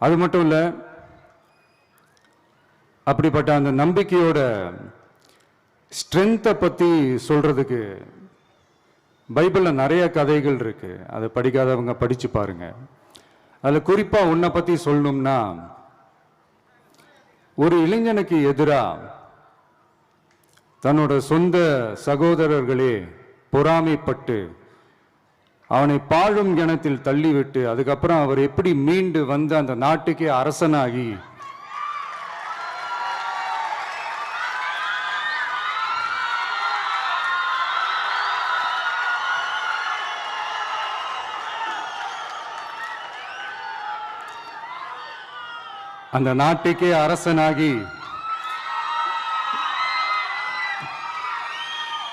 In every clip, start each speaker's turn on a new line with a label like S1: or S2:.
S1: அது மட்டும் இல்லை அப்படிப்பட்ட அந்த நம்பிக்கையோட ஸ்ட்ரென்த்தை பற்றி சொல்கிறதுக்கு பைபிளில் நிறைய கதைகள் இருக்குது அதை படிக்காதவங்க படித்து பாருங்கள் அதில் குறிப்பாக உன்னை பற்றி சொல்லணும்னா ஒரு இளைஞனுக்கு எதிராக தன்னோட சொந்த சகோதரர்களே பொறாமைப்பட்டு அவனை பாழும் கிணத்தில் தள்ளிவிட்டு அதுக்கப்புறம் அவர் எப்படி மீண்டு வந்து அந்த நாட்டுக்கே அரசனாகி? அந்த நாட்டுக்கே அரசனாகி.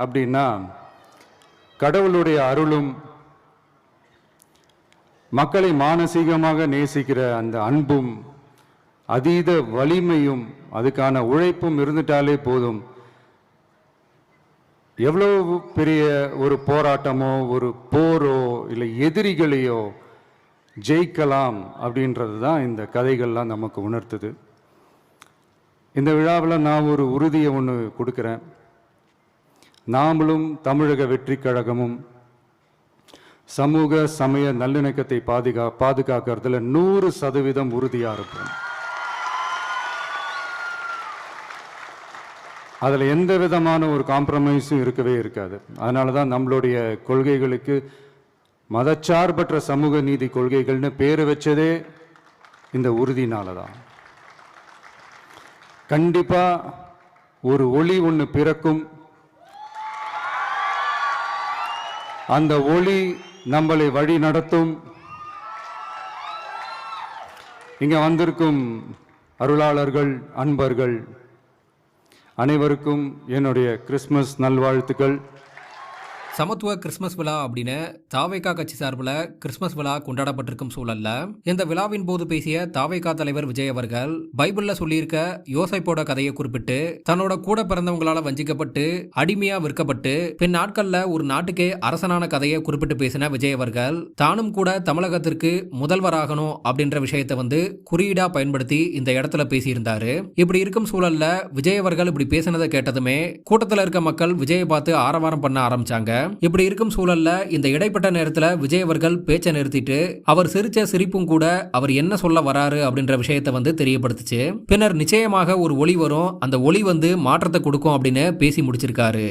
S1: அப்படின்னா கடவுளுடைய அருளும் மக்களை மானசீகமாக நேசிக்கிற அந்த அன்பும் அதீத வலிமையும் அதுக்கான உழைப்பும் இருந்துட்டாலே போதும். எவ்வளவு பெரிய ஒரு போராட்டமோ ஒரு போரோ இல்லை எதிரிகளையோ ஜெயிக்கலாம் அப்படின்றது தான் இந்த கதைகள்லாம் நமக்கு உணர்த்துது. இந்த விழாவில் நான் ஒரு உறுதியை ஒன்று கொடுக்குறேன். நாமளும் தமிழக வெற்றி கழகமும் சமூக சமய நல்லிணக்கத்தை பாதுகா பாதுகாக்கிறதுல நூறு சதவீதம் உறுதியாக இருப்போம். அதில் எந்த விதமான ஒரு காம்ப்ரமைஸும் இருக்கவே இருக்காது. அதனால தான் நம்மளுடைய கொள்கைகளுக்கு மதச்சார்பற்ற சமூக நீதி கொள்கைகள்னு பேர் வச்சதே இந்த உறுதினால தான் கண்டிப்பாக ஒரு ஒளி ஒன்று பிறக்கும். அந்த ஒளி நம்மளை வழி நடத்தும். இங்க வந்திருக்கும் அருளாளர்கள் அன்பர்கள் அனைவருக்கும் என்னுடைய கிறிஸ்மஸ் நல்வாழ்த்துக்கள்.
S2: சமத்துவ கிறிஸ்மஸ் விழா அப்படின்னு தாவைக்கா கட்சி சார்பில் கிறிஸ்மஸ் விழா கொண்டாடப்பட்டிருக்கும் சூழல்ல. இந்த விழாவின் போது பேசிய தாவைக்கா தலைவர் விஜய் அவர்கள் பைபிள்ல சொல்லியிருக்க யோசைப்போட கதையை குறிப்பிட்டு தன்னோட கூட பிறந்தவங்களால வஞ்சிக்கப்பட்டு அடிமையா விற்கப்பட்டு பின் நாட்கள்ல ஒரு நாட்டுக்கே அரசனான கதையை குறிப்பிட்டு பேசின விஜய் அவர்கள் தானும் கூட தமிழகத்திற்கு முதல்வராகணும் அப்படின்ற விஷயத்தை வந்து குறியீடா பயன்படுத்தி இந்த இடத்துல பேசியிருந்தாரு. இப்படி இருக்கும் சூழல்ல விஜய் அவர்கள் இப்படி பேசினதை கேட்டதுமே கூட்டத்தில் இருக்க மக்கள் விஜயை பார்த்து ஆரவாரம் பண்ண ஆரம்பிச்சாங்க. இப்படி இருக்கும் சூழல்ல இந்த இடைப்பட்ட நேரத்துல விஜய் அவர்கள் பேச்சை நிறுத்திட்டு அவர் சிரிச்ச சிரிப்பும் கூட அவர் என்ன சொல்ல வராரு அப்படின்ற விஷயத்தை வந்து தெரியப்படுத்துச்சு. பின்னர் நிச்சயமாக ஒரு ஒளி வரும். அந்த ஒளி வந்து மாற்றத்தை கொடுக்கும் அப்படின்னு பேசி முடிச்சிருக்காரு.